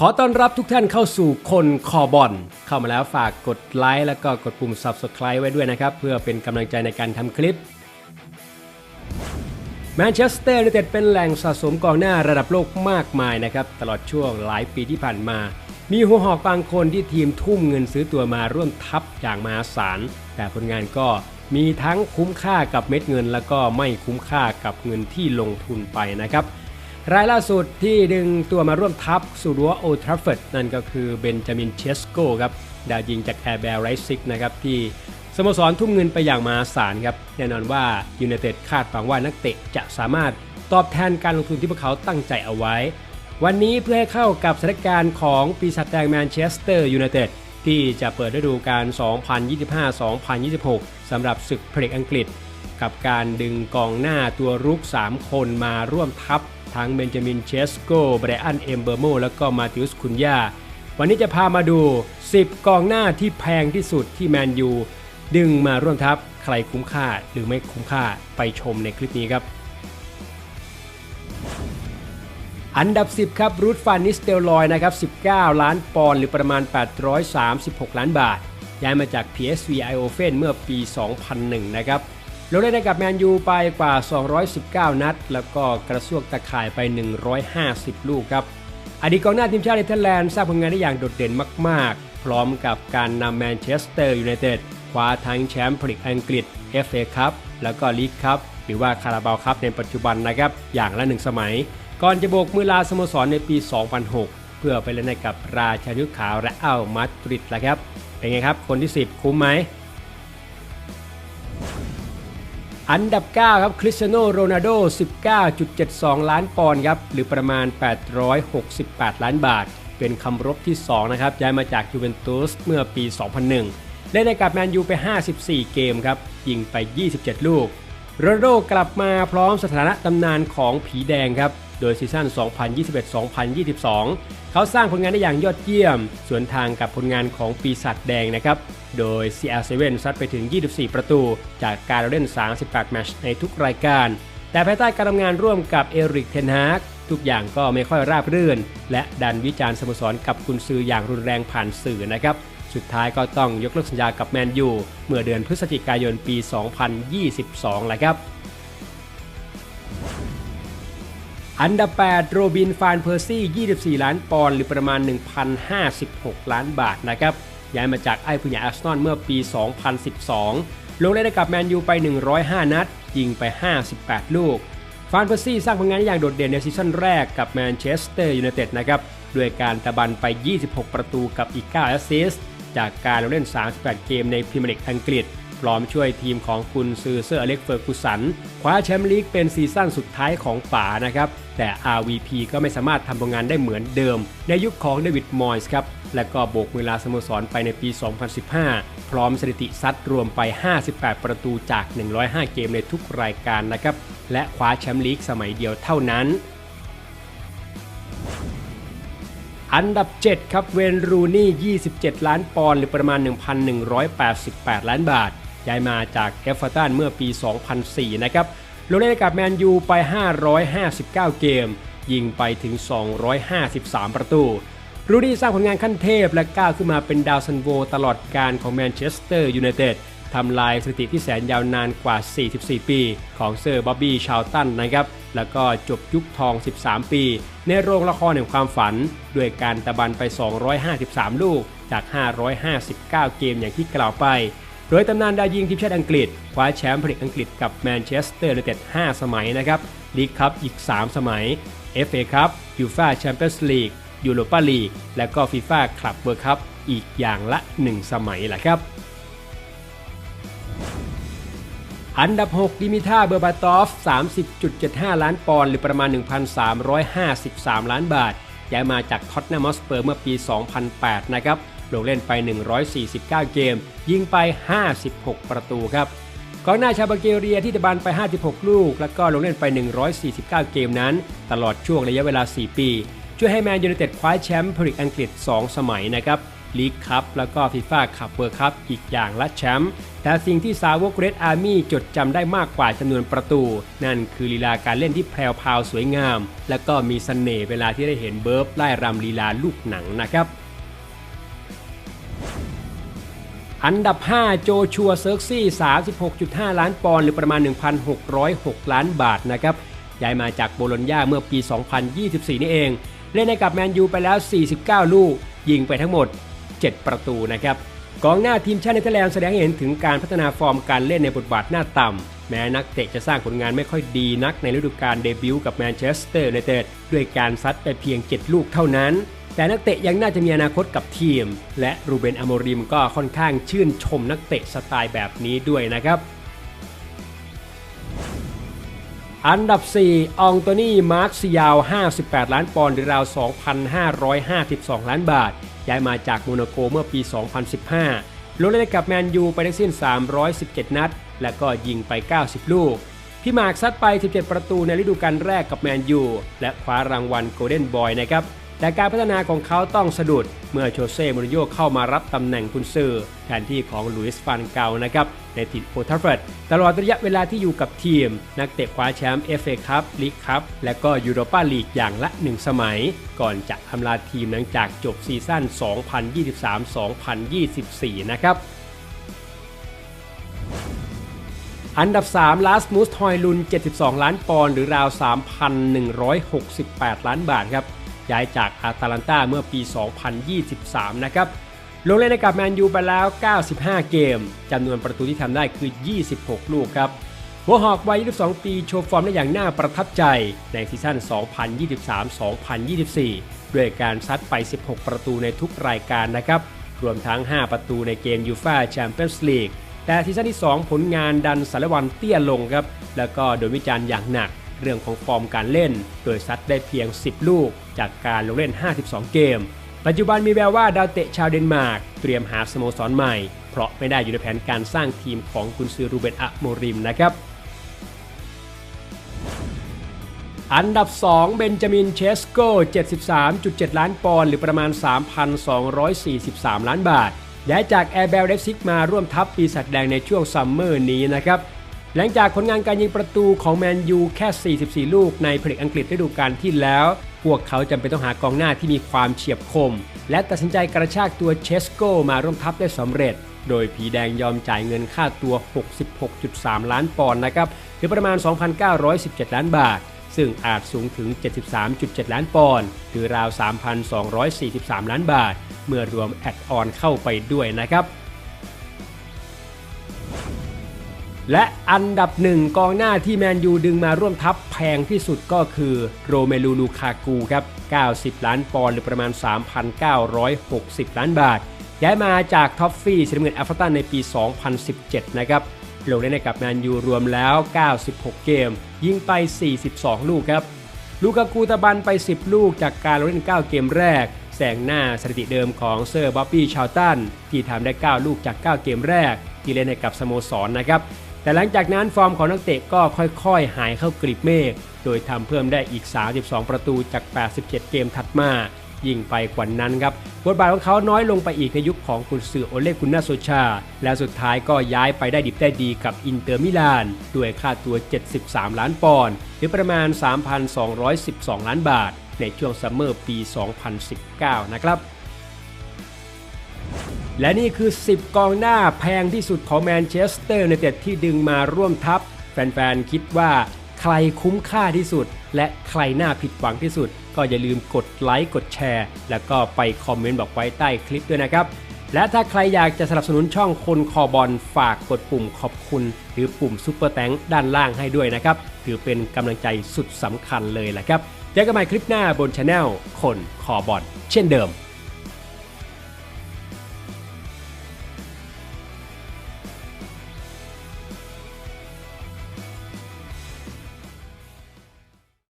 ขอต้อนรับทุกท่านเข้าสู่คนคอบอลเข้ามาแล้วฝากกดไลค์แล้วก็กดปุ่ม Subscribe ไว้ด้วยนะครับ เพื่อเป็นกำลังใจในการทำคลิปแมนเชสเตอร์ยูไนเต็ดเป็นแหล่งสะสมกองหน้าระดับโลกมากมายนะครับ ตลอดช่วงหลายปีที่ผ่านมา มีหัวหอกบางคนที่ทีมทุ่มเงินซื้อตัวมาร่วมทัพอย่างมหาศาล แต่ผลงานก็มีทั้งคุ้มค่ากับเม็ดเงิน แล้วก็ไม่คุ้มค่ากับเงินที่ลงทุนไปนะครับ รายล่าสุดที่ดึงตัวมาร่วมทัพสู่รั้วโอทราฟเฟิร์ดนั่นก็คือเบนจามินเชสโกครับดาวยิงจากแอร์แบร์ไรซิกนะครับที่สโมสรทุ่มเงินไปอย่างมหาศาลครับแน่นอนว่ายูไนเต็ดคาดหวังว่านักเตะจะสามารถตอบแทนการลงทุนที่พวกเขาตั้งใจเอาไว้ วันนี้เพื่อให้เข้ากับสถานการณ์ของปีศาจแดงแมนเชสเตอร์ยูไนเต็ดที่จะเปิดฤดูกาล2025-2026สำหรับศึกพรีเมียร์ลีกอังกฤษ กับการดึงกองหน้าตัวรุก 3 คนมาร่วมทัพทั้งเบนจามินเชสโกไบรอันเอมเบอร์โมแล้วก็มาติอุสคุนยาวันนี้จะพามาดู 10 กองหน้าที่แพงที่สุดที่แมนยูดึงมาร่วมทัพใครคุ้มค่าหรือไม่คุ้มค่าไปชมในคลิปนี้ครับ อันดับ 10 ครับรูทฟานิสเตลลอยนะครับ 19 ล้านปอนด์หรือประมาณ 836 ล้านบาท ย้ายมาจาก PSV Eindhoven เมื่อปี 2001 นะครับ ลงเล่นให้กับแมนยูไปกว่า 219 นัด แล้วก็กระซวกตะข่ายไป 150 ลูกครับ อดีตกองหน้าทีมชาติเนเธอร์แลนด์สร้างผลงานได้อย่างโดดเด่นมาก ๆ พร้อมกับการนำแมนเชสเตอร์ยูไนเต็ดคว้าทั้งแชมป์พรีเมียร์ลีกอังกฤษ FA คัพแล้วก็ลีกคัพหรือว่าคาราบาวคัพในปัจจุบันนะครับ อย่างละหนึ่งสมัย ก่อนจะโบกมือลาสโมสรในปี 2006 เพื่อไปเล่นให้กับราชายุทธขาวและเอัลมาดริดแล้วครับ เป็นไงครับ คนที่ 10 คุ้มไหม อันดับ 9 ครับคริสเตียโนโรนัลโด 19.72 ล้านปอนด์ครับหรือประมาณ 868 ล้านบาท เป็นคำรบที่ 2 นะครับย้ายมาจากยูเวนตุสเมื่อปี 2001 เล่นในกับแมนยูไป 54 เกมครับยิงไป 27 ลูกโรนัลโดกลับมาพร้อมสถานะตำนานของผีแดงครับ โดยซีซั่น 2021-2022 เขาสร้างผลงานได้อย่างยอดเยี่ยม สวนทางกับผลงานของปีศาจแดงนะครับ โดย CR7 ซัดไปถึง 24 ประตู จากการเล่น 38 แมตช์ในทุกรายการ แต่ภายใต้การทำงานร่วมกับเอริกเทนฮากทุกอย่างก็ไม่ค่อยราบรื่น และดันวิจารณ์สโมสรกับกุนซืออย่างรุนแรงผ่านสื่อนะครับ สุดท้ายก็ต้องยกเลิกสัญญากับแมนยูเมื่อเดือนพฤศจิกายนปี 2022แหละครับ อันดับ 8 โรบิน ฟานเพอร์ซี่ 24 ล้านปอนด์หรือประมาณ 1,056 ล้านบาทนะครับ ย้ายมาจากไอ้ผู้ใหญ่อาร์เซนอลเมื่อปี 2012 ลงเล่นให้กับแมนยูไป 105 นัด ยิงไป 58 ลูก ฟานเพอร์ซี่สร้างผลงานอย่างโดดเด่นในซีซั่นแรกกับแมนเชสเตอร์ยูไนเต็ดนะครับด้วยการตะบันไป 26 ประตูกับอีก 9 แอสซิสต์จากการลงเล่น 38 เกมในพรีเมียร์ลีกอังกฤษ พร้อมช่วยทีมของคุณซือเซอร์อเล็กเฟอร์กุสันคว้าแชมป์ลีกเป็นซีซั่นสุดท้ายของป๋านะครับ แต่ RVP ก็ไม่สามารถทำผลงานได้เหมือนเดิม ในยุคของเดวิดมอยส์ครับ และก็โบกมือลาสโมสรไปในปี 2015 พร้อมสถิติซัดรวมไป 58 ประตูจาก 105 เกมในทุกรายการนะครับ และคว้าแชมป์ลีกสมัยเดียวเท่านั้นอันดับ 7 ครับเวนรูนี่ 27 ล้านปอนด์หรือประมาณ 1,188 ล้านบาท ย้ายมาจากเอฟเวอร์ตันเมื่อปี 2004 นะครับลงเล่นกับแมนยูไป 559 เกม ยิงไปถึง 253 ประตู รูนี่สร้างผลงานขั้นเทพและก้าวขึ้นมาเป็นดาวซันโวตลอดการของแมนเชสเตอร์ยูไนเต็ดทำลายสถิติที่แสนยาวนานกว่า 44 ปี ของเซอร์บ๊อบบี้ชาวตันนะครับ แล้วก็จบยุคทอง 13 ปี ในโรงละครแห่งความฝัน ด้วยการตะบันไป 253 ลูกจาก 559 เกมอย่างที่กล่าวไป โดยตำนานดาวยิงทีมชาติอังกฤษคว้าแชมป์พรีเมียร์ลีกอังกฤษกับแมนเชสเตอร์ยูไนเต็ด 5 สมัยนะครับลีกคัพอีก 3 สมัย FA ครับยูฟ่าแชมเปี้ยนส์ลีกยูโรปาลีกและก็ฟีฟ่าคลับเวิร์คัพอีกอย่างละ 1 สมัยแหละครับอันดับ 6 ดิมิท่าเบอร์บาตอฟ 30.75 ล้านปอนด์หรือประมาณ 1,353 ล้านบาทย้ายมาจากท็อตแนมอสเปอร์เมื่อปี 2008 นะครับ ลงเล่นไป 149 เกม ยิงไป 56 ประตูครับกองหน้าชาวบัลแกเรียที่ตะบันไป 56 ลูก แล้วก็ลงเล่นไป 149 เกมนั้น ตลอดช่วงระยะเวลา 4 ปี ช่วยให้แมนยูไนเต็ดคว้าแชมป์พรีเมียร์ลีกอังกฤษ 2 สมัยนะครับลีกคัพแล้วก็ฟีฟ่าคัพเวิร์คัพอีกอย่างละแชมป์แต่สิ่งที่สาวกเรดอาร์มี่จดจำได้มากกว่าจำนวนประตู นั่นคือลีลาการเล่นที่แพรวพาวสวยงาม และก็มีสเสน่ห์เวลาที่ได้เห็นเบิร์ฟไล่รำลีลาลูกหนังนะครับ อันดับ 5 โจชัวเซิร์กซี่ 36.5 ล้านปอนด์หรือประมาณ 1,606 ล้านบาทนะครับย้ายมาจากโบโลญญาเมื่อปี 2024 นี่เอง เล่นให้กับแมนยูไปแล้ว 49 ลูก ยิงไปทั้งหมด 7 ประตูนะครับกองหน้าทีมชาติเนเธอร์แลนด์แสดงให้เห็นถึงการพัฒนาฟอร์มการเล่นในบทบาทหน้าต่ำ แม้นักเตะจะสร้างผลงานไม่ค่อยดีนักในฤดูกาลเดบิวต์กับแมนเชสเตอร์ยูไนเต็ดด้วยการซัดไปเพียง 7 ลูกเท่านั้น แต่นักเตะยังน่าจะมีอนาคตกับทีม และรูเบนอโมริมก็ค่อนข้างชื่นชมนักเตะสไตล์แบบนี้ด้วยนะครับ อันดับ 4องโตนี่ มาร์คซิยาว 58 ล้านปอนด์หรือราว 2,552 ล้านบาท ย้ายมาจากโมนาโกเมื่อปี 2015 ลงเล่นกับแมนยูไปทั้งสิ้น 317 นัด และก็ยิงไป 90 ลูกพี่มาร์คซัดไป 17 ประตูในฤดูกาลแรกกับแมนยู และคว้ารางวัลโกลเด้นบอยนะครับ แต่การพัฒนาของเขาต้องสะดุด เมื่อโชเซ่มูริโญ่เข้ามารับตำแหน่งกุนซือแทนที่ของลุยส์ฟานเกานะครับในถิ่นโอทัฟเฟิร์ดตลอดระยะเวลาที่อยู่กับทีม นักเตะคว้าแชมป์เอฟเอคัพลีกคัพและก็ยูโรปาลีกอย่างละ 1 สมัย ก่อนจะทำลาทีมหลังจากจบซีซั่น 2023-2024 นะครับอันดับ 3 ลาสมูสทอยลุน 72 ล้านปอนด์หรือราว 3,168 ล้านบาทครับ ย้ายจากอาตาลันตาเมื่อปี 2023 นะครับลงเล่นในกับแมนยูไปแล้ว 95 เกมจำนวนประตูที่ทำได้คือ 26 ลูกครับหัวหอกวัย 22 ปีโชว์ฟอร์มได้อย่างน่าประทับใจในซีซั่น 2023-2024 ด้วยการซัดไป 16 ประตูในทุกรายการนะครับ รวมทั้ง 5 ประตูในเกมยูฟ่าแชมเปี้ยนส์ลีกแต่ซีซั่นที่ 2 ผลงานดันสารวันเตี้ยลงครับ แล้วก็โดนวิจารณ์อย่างหนัก เรื่องของฟอร์มการเล่น โดยซัดได้เพียง 10 ลูกจากการลงเล่น 52 เกม ปัจจุบันมีแววว่าดาวเตะชาวเดนมาร์กเตรียมหาสโมสรใหม่ เพราะไม่ได้อยู่ในแผนการสร้างทีมของกุนซือรูเบนอะโมริมนะครับอันดับ 2 เบนจามินเชสโก 73.7 ล้านปอนด์หรือประมาณ 3,243 ล้านบาทย้ายจากแอร์เบลเดฟซิกมาร่วมทัพปีศาจแดงในช่วงซัมเมอร์นี้นะครับ หลังจากผลงานการยิงประตูของแมนยูแค่ 44 ลูกในพรีเมียร์อังกฤษฤดูกาลที่แล้ว พวกเขาจำเป็นต้องหากองหน้าที่มีความเฉียบคม และตัดสินใจกระชากตัวเชสโกมาร่วมทัพได้สำเร็จ โดยผีแดงยอมจ่ายเงินค่าตัว 66.3 ล้านปอนด์นะครับหรือประมาณ 2,917 ล้านบาท ซึ่งอาจสูงถึง 73.7 ล้านปอนด์หรือราว 3,243 ล้านบาท เมื่อรวมแอดออนเข้าไปด้วยนะครับ และอันดับหนึ่งกองหน้าที่แมนยูดึงมาร่วมทัพแพงที่สุดก็คือโรเมลูลูคากูครับ 90 ล้านปอนด์หรือประมาณ 3,960 ล้านบาท ย้ายมาจากท็อฟฟี่สีน้ำเงินแอฟร์ตันในปี 2017 นะครับ ลงเล่นในกับแมนยูรวมแล้ว 96 เกม ยิงไป 42 ลูกครับ ลูกากูตะบันไป 10 ลูกจากการลงเล่น 9 เกมแรก แซงหน้าสถิติเดิมของเซอร์บ๊อบบี้ชาวตันที่ทำได้ 9 ลูกจาก 9 เกมแรก ที่เล่นในกับสโมสรนนะครับ แต่หลังจากนั้นฟอร์มของนักเตะก็ค่อยๆ หายเข้ากรีบเมฆ โดยทำเพิ่มได้อีก 32 ประตูจาก 87 เกมถัดมา ยิ่งไปกว่านั้นครับ บทบาทของเขาน้อยลงไปอีกในยุคของกุนซือโอเลกุนนาโซชา และสุดท้ายก็ย้ายไปได้ดิบได้ดีกับอินเตอร์มิลาน ด้วยค่าตัว 73 ล้านปอนด์ หรือประมาณ 3,212 ล้านบาท ในช่วงซัมเมอร์ปี 2019 นะครับ และนี่คือ 10 กองหน้าแพงที่สุดของแมนเชสเตอร์ยูไนเต็ดที่ดึงมาร่วมทัพ แฟนๆ คิดว่าใครคุ้มค่าที่สุด และใครน่าผิดหวังที่สุด ก็อย่าลืมกดไลค์กดแชร์ แล้วก็ไปคอมเมนต์บอกไว้ใต้คลิปด้วยนะครับ และถ้าใครอยากจะสนับสนุนช่องคนคอบอลฝากกดปุ่มขอบคุณ หรือปุ่มซุปเปอร์แตงด้านล่างให้ด้วยนะครับ ถือเป็นกำลังใจสุดสำคัญเลยแหละครับเจอกันใหม่คลิปหน้าบนช anel คนคอบอลเช่นเดิม